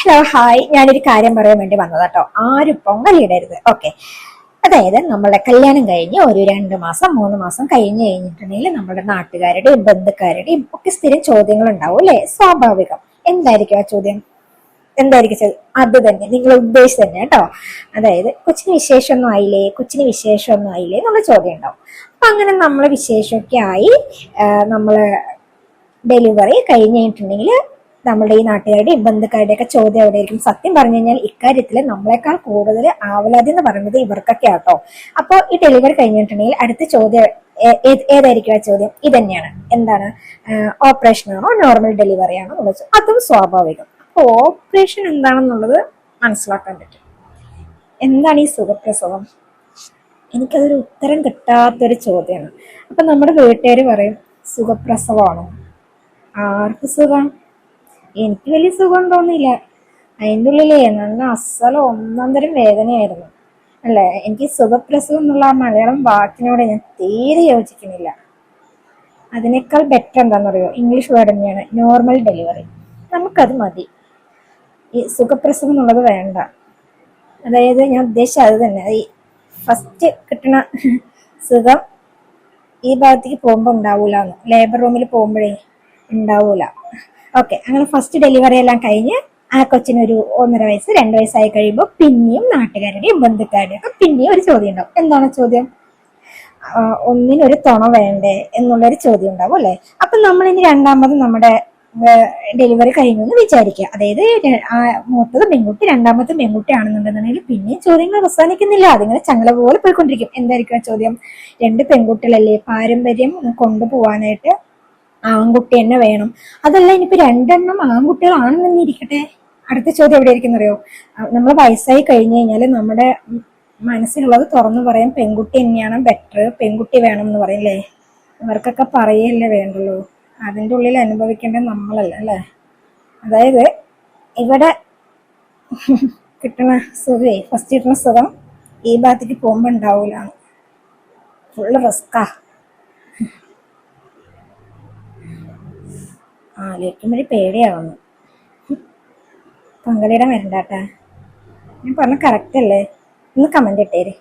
Hello hi ഞാനൊരു കാര്യം പറയാൻ വേണ്ടി വന്നതാട്ടോ ആരും പൊങ്കലിടരുത് ഓക്കെ അതായത് നമ്മളുടെ കല്യാണം കഴിഞ്ഞ് ഒരു രണ്ട് മാസം മൂന്ന് മാസം കഴിഞ്ഞ് കഴിഞ്ഞിട്ടുണ്ടെങ്കിൽ നമ്മുടെ നാട്ടുകാരുടെയും ബന്ധുക്കാരുടെയും ഒക്കെ സ്ഥിരം ചോദ്യങ്ങൾ ഉണ്ടാവും അല്ലെ? സ്വാഭാവികം. എന്തായിരിക്കും ആ ചോദ്യം? എന്തായിരിക്കും അത് തന്നെ. നിങ്ങൾ ഉദ്ദേശിച്ച് തന്നെ കേട്ടോ അതായത് കൊച്ചിന് വിശേഷമൊന്നും ആയില്ലേ? കൊച്ചിന് വിശേഷമൊന്നും ആയില്ലേ? എന്നുള്ള ചോദ്യം ഉണ്ടാവും. അപ്പൊ അങ്ങനെ നമ്മളെ വിശേഷമൊക്കെ ആയി നമ്മൾ ഡെലിവറി കഴിഞ്ഞിട്ടുണ്ടെങ്കിൽ നമ്മുടെ ഈ നാട്ടുകാരുടെയും ബന്ധുക്കാരുടെയൊക്കെ ചോദ്യം എവിടെയായിരിക്കും? സത്യം പറഞ്ഞു കഴിഞ്ഞാൽ ഇക്കാര്യത്തിൽ നമ്മളെക്കാൾ കൂടുതൽ ആവലാതി എന്ന് പറയുന്നത് ഇവർക്കൊക്കെ ആട്ടോ അപ്പോൾ ഈ ഡെലിവറി കഴിഞ്ഞിട്ടുണ്ടെങ്കിൽ അടുത്ത ചോദ്യം ഏതായിരിക്കും ആ ചോദ്യം? ഇതന്നെയാണ്. തന്നെയാണ് എന്താണ് ഓപ്പറേഷൻ ആണോ നോർമൽ ഡെലിവറി ആണോ എന്നുള്ളത് അതും സ്വാഭാവികം. അപ്പോൾ ഓപ്പറേഷൻ എന്താണെന്നുള്ളത് മനസ്സിലാക്കാൻ പറ്റും. എന്താണ് ഈ സുഖപ്രസവം? എനിക്കതൊരു ഉത്തരം കിട്ടാത്തൊരു ചോദ്യമാണ്. അപ്പൊ നമ്മുടെ വീട്ടുകാർ പറയും സുഖപ്രസവമാണോ ആർക്ക് സുഖം? എനിക്ക് വലിയ സുഖം തോന്നിയില്ല. അതിന്റെ ഉള്ളിലേ നല്ല അസല ഒന്നാം തരം വേദനയായിരുന്നു. അല്ലേ? എനിക്ക് സുഖപ്രസവം എന്നുള്ള ആ മലയാളം വാക്കിനോട് ഞാൻ തീരെ യോജിക്കുന്നില്ല. അതിനേക്കാൾ ബെറ്റർ എന്താണെന്നറിയോ? ഇംഗ്ലീഷ് വേർഡ് തന്നെയാണ്. നോർമൽ ഡെലിവറി നമുക്കത് മതി. ഈ സുഖപ്രസവം എന്നുള്ളത് വേണ്ട. അതായത് ഞാൻ ഉദ്ദേശിച്ച അത് തന്നെ. ഈ ഫസ്റ്റ് കിട്ടണ സുഖം ഈ ഭാഗത്തേക്ക് പോകുമ്പോൾ ഉണ്ടാവൂലെന്ന്. ലേബർ റൂമിൽ പോകുമ്പോഴേ ഉണ്ടാവൂല. ഓക്കെ അങ്ങനെ ഫസ്റ്റ് ഡെലിവറി എല്ലാം കഴിഞ്ഞ് ആ കൊച്ചിനൊരു ഒന്നര വയസ്സ് രണ്ട് വയസ്സായി കഴിയുമ്പോൾ പിന്നെയും നാട്ടുകാരുടെയും ബന്ധുക്കാരുടെയും ഒക്കെ പിന്നെയും ഒരു ചോദ്യം ഉണ്ടാവും. എന്താണ് ചോദ്യം? ഒന്നിനൊരു തുണ വേണ്ടേ എന്നുള്ളൊരു ചോദ്യം ഉണ്ടാവും അല്ലെ? അപ്പൊ നമ്മൾ ഇനി രണ്ടാമത് നമ്മുടെ ഡെലിവറി കഴിഞ്ഞു എന്ന് വിചാരിക്കുക. അതായത് മൂത്തത് പെൺകുട്ടി രണ്ടാമത്തെ പെൺകുട്ടി ആണെന്നുണ്ടെന്നുണ്ടെങ്കിൽ പിന്നെയും ചോദ്യങ്ങൾ അവസാനിക്കുന്നില്ല. അതിങ്ങനെ ചങ്ങല പോലെ പോയിക്കൊണ്ടിരിക്കും. എന്തായിരിക്കും ആ ചോദ്യം? രണ്ട് പെൺകുട്ടികളല്ലേ പാരമ്പര്യം കൊണ്ടുപോവാനായിട്ട് ആൺകുട്ടി തന്നെ വേണം. അതല്ല ഇനിയിപ്പോ രണ്ടെണ്ണം ആൺകുട്ടികളാണെന്നിരിക്കട്ടെ? അടുത്ത ചോദ്യം എവിടെ ആയിരിക്കും അറിയോ നമ്മൾ വയസ്സായി കഴിഞ്ഞു കഴിഞ്ഞാൽ നമ്മുടെ മനസ്സിലുള്ളത് തുറന്നു പറയാൻ പെൺകുട്ടി തന്നെയാണ് ബെറ്റർ പെൺകുട്ടി വേണം എന്ന് പറയല്ലേ ഇവർക്കൊക്കെ പറയല്ലേ വേണ്ടുള്ളൂ. അതിന്റെ ഉള്ളിൽ അനുഭവിക്കേണ്ടത് നമ്മളല്ല അല്ലേ? അതായത് ഇവിടെ കിട്ടുന്ന സുഖേ ഫസ്റ്റ് കിട്ടുന്ന സുഖം ഈ ഭാഗത്തേക്ക് പോകുമ്പോൾ ഉണ്ടാവൂലാണ് ഫുള്ള് റിസ്ക്കാ ആലോചിക്കുമ്പോഴേ പേടിയാവുന്നു. പങ്കളിടാൻ വരണ്ടാട്ടാ ഞാൻ പറഞ്ഞ കറക്റ്റ് അല്ലേ? ഒന്ന് കമന്റ് ഇട്ടേര്.